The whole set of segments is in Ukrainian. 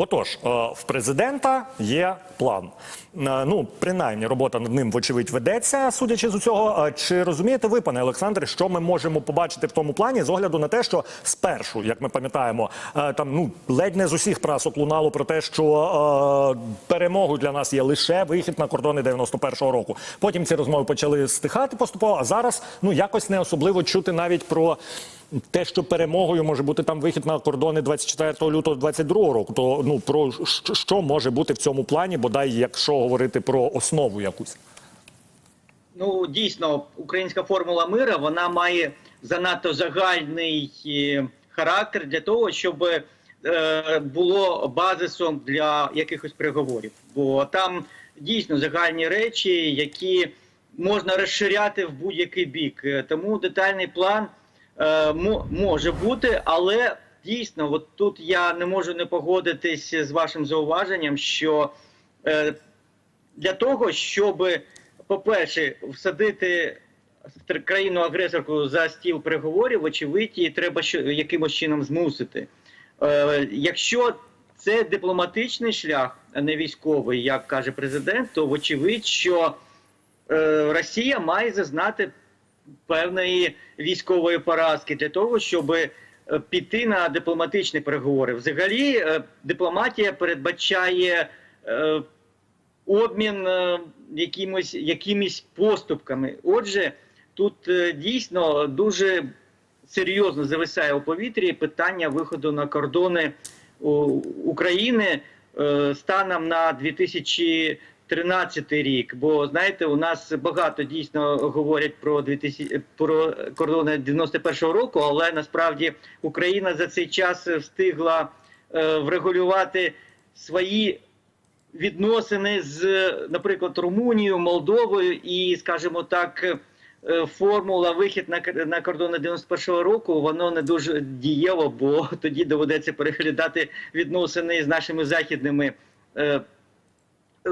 Отож, е, в президента є план. Е, Ну, принаймні, робота над ним, вочевидь, ведеться, судячи з усього. Е, Чи розумієте ви, пане Олександре, що ми можемо побачити в тому плані з огляду на те, що спершу, як ми пам'ятаємо, там ну ледь не з усіх прасок лунало про те, що перемогою для нас є лише вихід на кордони 91-го року. Потім ці розмови почали стихати поступово. А зараз ну якось не особливо чути навіть про те, що перемогою може бути там вихід на кордони 24 лютого 22 року. То ну про що- може бути в цьому плані, бодай якщо говорити про основу якусь. Ну, дійсно, українська формула мира вона має занадто загальний е, характер для того, щоб е, було базисом для якихось переговорів. Бо там дійсно загальні речі, які можна розширяти в будь-який бік. Е, Тому детальний план може бути, але дійсно, от тут я не можу не погодитись з вашим зауваженням, що е, для того, щоб, по-перше, всадити країну-агресорку за стіл переговорів, очевидь, її треба якимось чином змусити. Е, якщо це дипломатичний шлях, а не військовий, як каже президент, то вочевидь, що е, Росія має зазнати певної військової поразки для того, щоб е, піти на дипломатичні переговори. Взагалі, е, дипломатія передбачає е, обмін якимось, якимись поступками. Отже, тут дійсно дуже серйозно зависає у повітрі питання виходу на кордони України станом на 2013 рік. Бо знаєте, у нас багато дійсно говорять про 2000, про кордони 91-го року, але насправді Україна за цей час встигла е, врегулювати свої відносини з, наприклад, Румунією, Молдовою і, скажімо так, е, формула вихід на, на кордони 91-го року, воно не дуже дієво, бо тоді доведеться переглядати відносини з нашими західними е,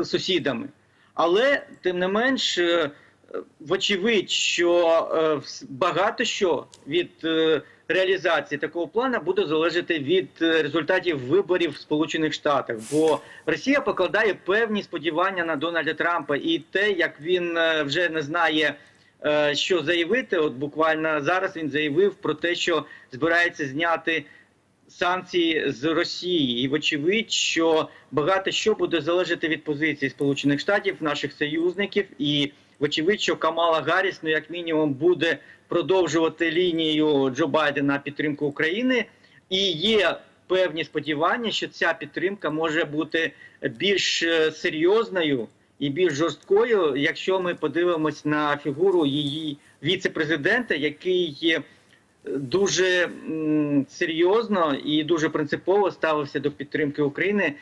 сусідами. Але тим не менш, е, вочевидь, що е, багато що від е, реалізації такого плану буде залежати від результатів виборів в Сполучених Штатах. Бо Росія покладає певні сподівання на Дональда Трампа, і те, як він вже не знає. Що заявити, от буквально зараз він заявив про те, що збирається зняти санкції з Росії, і вочевидь, що багато що буде залежати від позиції Сполучених Штатів, наших союзників, і вочевидь, що Камала Гарріс, ну як мінімум, буде продовжувати лінію Джо Байдена підтримку України, і є певні сподівання, що ця підтримка може бути більш е, серйозною і більш жорсткою, якщо ми подивимось на фігуру її віце-президента, який дуже серйозно і дуже принципово ставився до підтримки України е,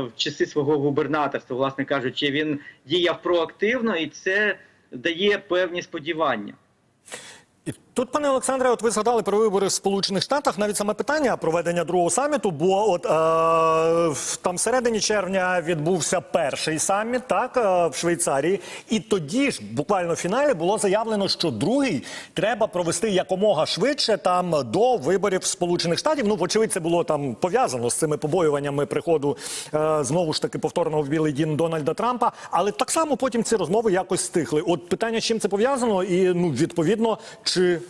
в часи свого губернаторства, власне кажучи, він діяв проактивно, і це дає певні сподівання. Тут, пане Олександре, от ви згадали про вибори в Сполучених Штатах, навіть саме питання проведення другого саміту, бо от е, там середині червня відбувся перший саміт, так е, в Швейцарії, і тоді ж, буквально в фіналі, було заявлено, що другий треба провести якомога швидше там до виборів Сполучених Штатів. Ну, вочевидь, це було там пов'язано з цими побоюваннями приходу е, знову ж таки повторного в Білий Дім Дональда Трампа. Але так само потім ці розмови якось стихли. От питання, з чим це пов'язано, і ну відповідно, чи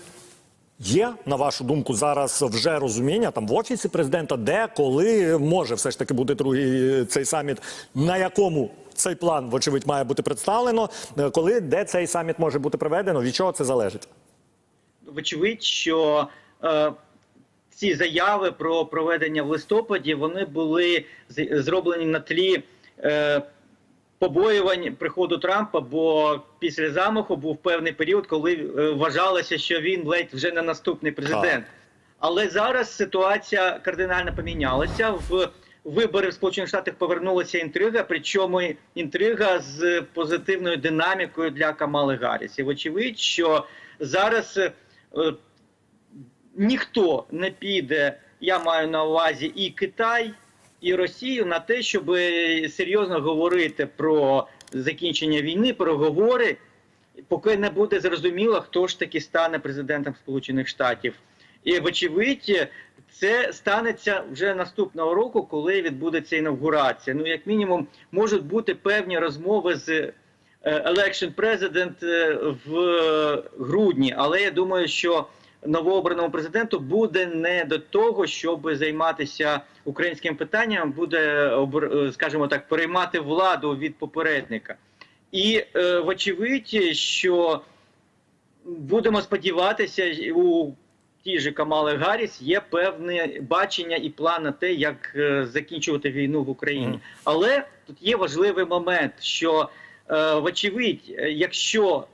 Є, на вашу думку, зараз вже розуміння там в офісі президента, де коли може все ж таки бути другий е, цей саміт, на якому цей план, вочевидь, має бути представлено, е, коли де цей саміт може бути проведено, від чого це залежить? Вочевидь, що е, ці заяви про проведення в листопаді вони були зроблені на тлі е, побоювань приходу Трампа, бо після замаху був певний період, коли е, вважалося, що він ледь вже не наступний президент. Але зараз ситуація кардинально помінялася. В вибори в Сполучених Штатах повернулася інтрига, причому інтрига з позитивною динамікою для Камали Гарріс. І вочевидь, що зараз е, ніхто не піде, я маю на увазі і Китай, і Росію на те, щоб серйозно говорити про закінчення війни, переговори, поки не буде зрозуміло, хто ж таки стане президентом Сполучених Штатів. І вочевидь, це станеться вже наступного року, коли відбудеться інавгурація. Ну, як мінімум, можуть бути певні розмови з е, election president е, в е, грудні, але я думаю, що новообраному президенту буде не до того, щоб займатися українським питанням, буде е, скажімо так, переймати владу від попередника. І е, вочевидь, що будемо сподіватися, у тій же Камали Гарріс є певне бачення і план на те, як е, закінчувати війну в Україні. Але тут є важливий момент, що е, вочевидь, е, якщо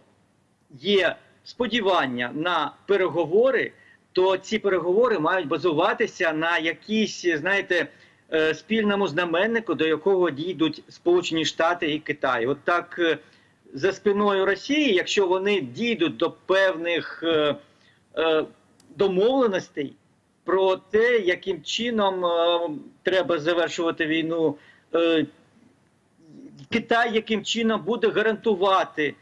є сподівання на переговори, то ці переговори мають базуватися на якійсь, знаєте, е, спільному знаменнику, до якого дійдуть Сполучені Штати і Китай. От так е, за спиною Росії, якщо вони дійдуть до певних е, домовленостей про те, яким чином треба завершувати війну, Китай яким чином буде гарантувати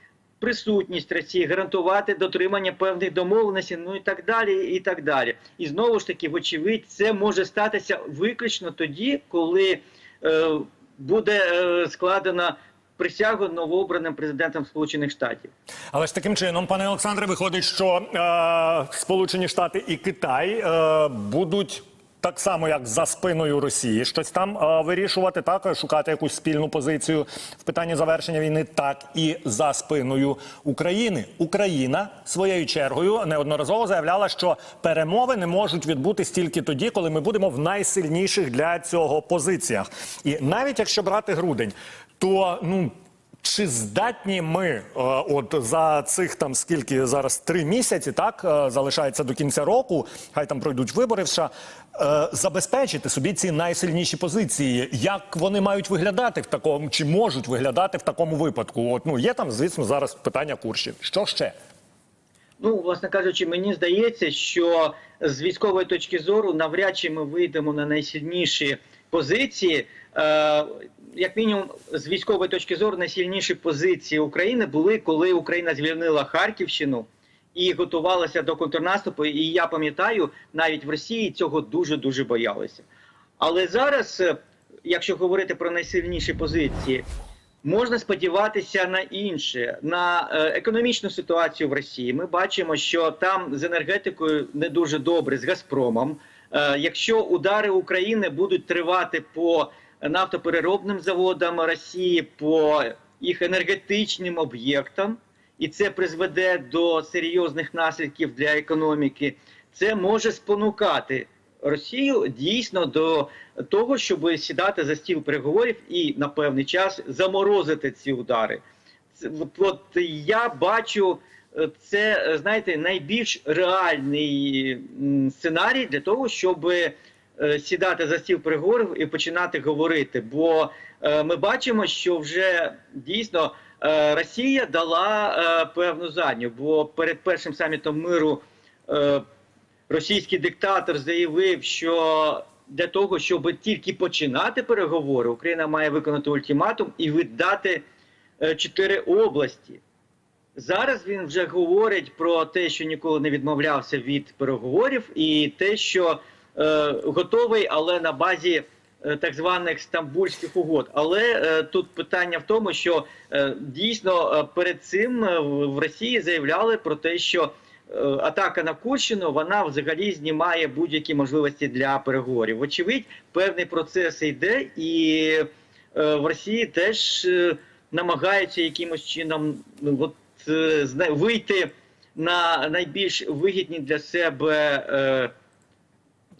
присутність Росії, гарантувати дотримання певних домовленостей, ну і так далі. І так далі. І знову ж таки, вочевидь, це може статися виключно тоді, коли е, буде е, складена присягу новообраним президентом Сполучених Штатів. Але ж таким чином, пане Олександре, виходить, що е, Сполучені Штати і Китай е, будуть. Так само, як за спиною Росії, щось там е, вирішувати, так е, шукати якусь спільну позицію в питанні завершення війни, так і за спиною України. Україна своєю чергою неодноразово заявляла, що перемови не можуть відбутись тільки тоді, коли ми будемо в найсильніших для цього позиціях. І навіть якщо брати грудень, то ну чи здатні ми, е, от за цих там скільки зараз три місяці, так е, залишається до кінця року, хай там пройдуть вибори в США, е, забезпечити собі ці найсильніші позиції? Як вони мають виглядати в такому, чи можуть виглядати в такому випадку? От ну є там, звісно, зараз питання курсів. Що ще? Ну, власне кажучи, мені здається, що з військової точки зору навряд чи ми вийдемо на найсильніші позиції. Е, як мінімум, з військової точки зору, найсильніші позиції України були, коли Україна звільнила Харківщину і готувалася до контрнаступу. І я пам'ятаю, навіть в Росії цього дуже дуже боялися. Але зараз, е, якщо говорити про найсильніші позиції, Можна сподіватися на інше, на е, економічну ситуацію в Росії. Ми бачимо, що там з енергетикою не дуже добре з Газпромом. Якщо удари України будуть тривати по нафтопереробним заводам Росії, по їх енергетичним об'єктам, і це призведе до серйозних наслідків для економіки, це може спонукати Росію дійсно до того, щоб сідати за стіл переговорів і на певний час заморозити ці удари. От, я бачу це, знаєте, найбільш реальний сценарій для того, щоб сідати за стіл переговорів і починати говорити. Бо е, ми бачимо, що вже дійсно е, Росія дала е, певну задню, бо перед першим самітом миру. Е, російський диктатор заявив, що для того, щоб тільки починати переговори, Україна має виконати ультиматум і віддати е, чотири області. Зараз він вже говорить про те, що ніколи не відмовлявся від переговорів, і те, що е, готовий, але на базі е, так званих стамбульських угод. Але е, тут питання в тому, що е, дійсно е, перед цим е, в Росії заявляли про те, що е, атака на Курщину вона взагалі знімає будь-які можливості для переговорів. Вочевидь, певний процес йде, і е, в Росії теж е, намагаються якимось чином ну, от, е, вийти на найбільш вигідні для себе е,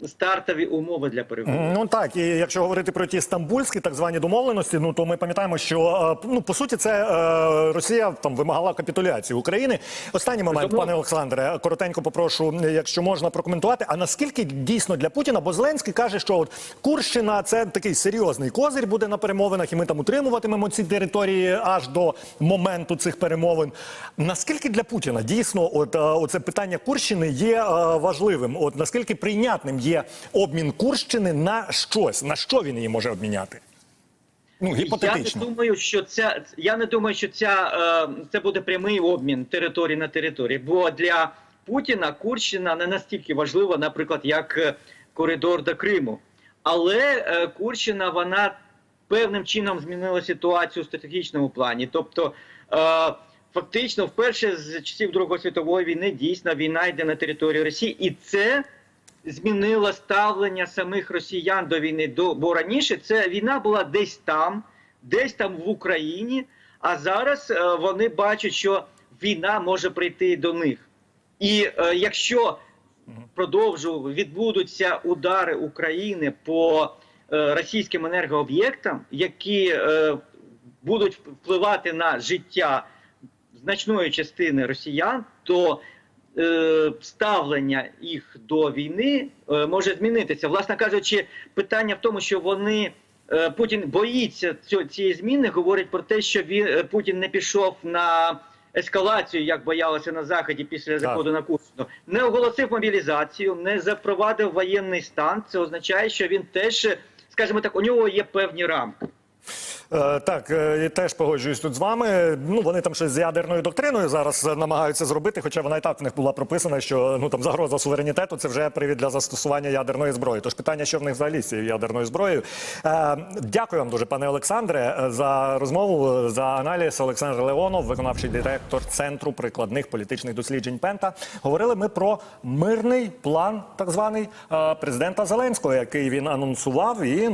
стартові умови для переговорів. Ну так, і якщо говорити про ті стамбульські так звані домовленості, ну то ми пам'ятаємо, що е, ну по суті це е, Росія там вимагала капітуляції України. Останній момент, Безумовно. пане Олександре, коротенько попрошу, якщо можна прокоментувати. А наскільки дійсно для Путіна, бо Зеленський каже, що от Курщина це такий серйозний козир буде на перемовинах, і ми там утримуватимемо ці території аж до моменту цих перемовин. Наскільки для Путіна дійсно, от е, оце питання Курщини є е, важливим? От наскільки прийнятним є обмін Курщини на щось? На що він її може обміняти? Ну, Я не думаю, що ця я не думаю, що ця е, це буде прямий обмін території на території. Бо для Путіна Курщина не настільки важлива, наприклад, як е, коридор до Криму. Але е, Курщина вона певним чином змінила ситуацію у стратегічному плані. Тобто, е, фактично, вперше з часів Другої світової війни дійсно війна йде на території Росії, і це змінило ставлення самих росіян до війни. До бо раніше це війна була десь там, десь там в Україні. А зараз е, вони бачать, що війна може прийти до них. І е, якщо продовжу відбудуться удари України по е, російським енергооб'єктам, які будуть впливати на життя значної частини росіян, то ставлення їх до війни е, може змінитися. Власне кажучи, питання в тому, що вони. е, Путін боїться цієї зміни, говорить про те, що він е, Путін не пішов на ескалацію, як боялися на заході після заходу на Курщину. Не оголосив мобілізацію, не запровадив воєнний стан. Це означає, що він теж, е, скажімо так, у нього є певні рамки. Е, Так, е, теж погоджуюсь тут з вами. Ну вони там щось з ядерною доктриною зараз е, намагаються зробити, хоча вона і так в них була прописана, що ну там загроза суверенітету це вже привід для застосування ядерної зброї. Тож питання, що в них взагалі з цією ядерною зброєю. Дякую вам дуже, пане Олександре, за розмову, за аналіз. Олександр Леонов, виконавчий директор центру прикладних політичних досліджень Пента. Говорили ми про мирний план, так званий президента Зеленського, який він анонсував і ну.